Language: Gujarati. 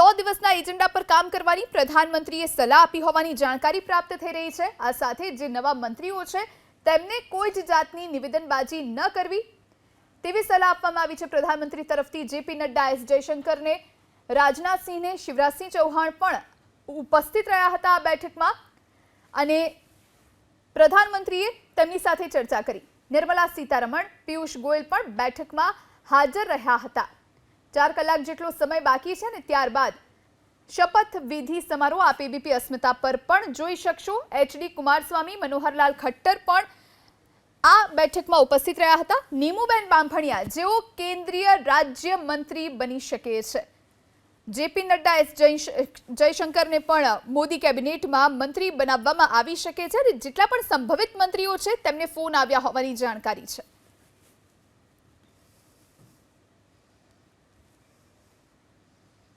સો દિવસના એજન્ડા પર કામ કરવાની પ્રધાનમંત્રીએ સલાહ આપી હોવાની જાણકારી પ્રાપ્ત થઈ રહી છે. આ સાથે જે નવા મંત્રીઓ છે, તેમને કોઈ જ જાતની નિવેદનબાજી ન કરવી તેવી સલાહ આપવામાં આવી છે. પ્રધાનમંત્રી તરફથી જેપી નડ્ડા, એસ. જયશંકરને રાજનાથસિંહને શિવરાજસિંહ ચૌહાણ પણ ઉપસ્થિત રહ્યા હતા આ બેઠકમાં અને પ્રધાનમંત્રીએ તેમની સાથે ચર્ચા કરી. નિર્મલા સીતારમણ, પિયુષ ગોયલ પણ બેઠકમાં હાજર રહ્યા હતા. ચાર કલાક જેટલો સમય બાકી છે ને ત્યારબાદ શપથ વિધિ સમારોહ આપ એબીપી અસ્મિતા પર પણ જોઈ શકશો. એચડી કુમારસ્વામી, મનોહરલાલ ખટ્ટર પણ આ બેઠકમાં ઉપસ્થિત રહ્યા હતા. નીમુબેન બાંભણિયા, જેઓ કેન્દ્રીય રાજ્ય મંત્રી બની શકે છે. જેપી નડ્ડા, એસ જયશંકરને પણ મોદી કેબિનેટમાં મંત્રી બનાવવામાં આવી શકે છે અને જેટલા પણ સંભવિત મંત્રીઓ છે તેમને ફોન આવ્યા હોવાની જાણકારી છે.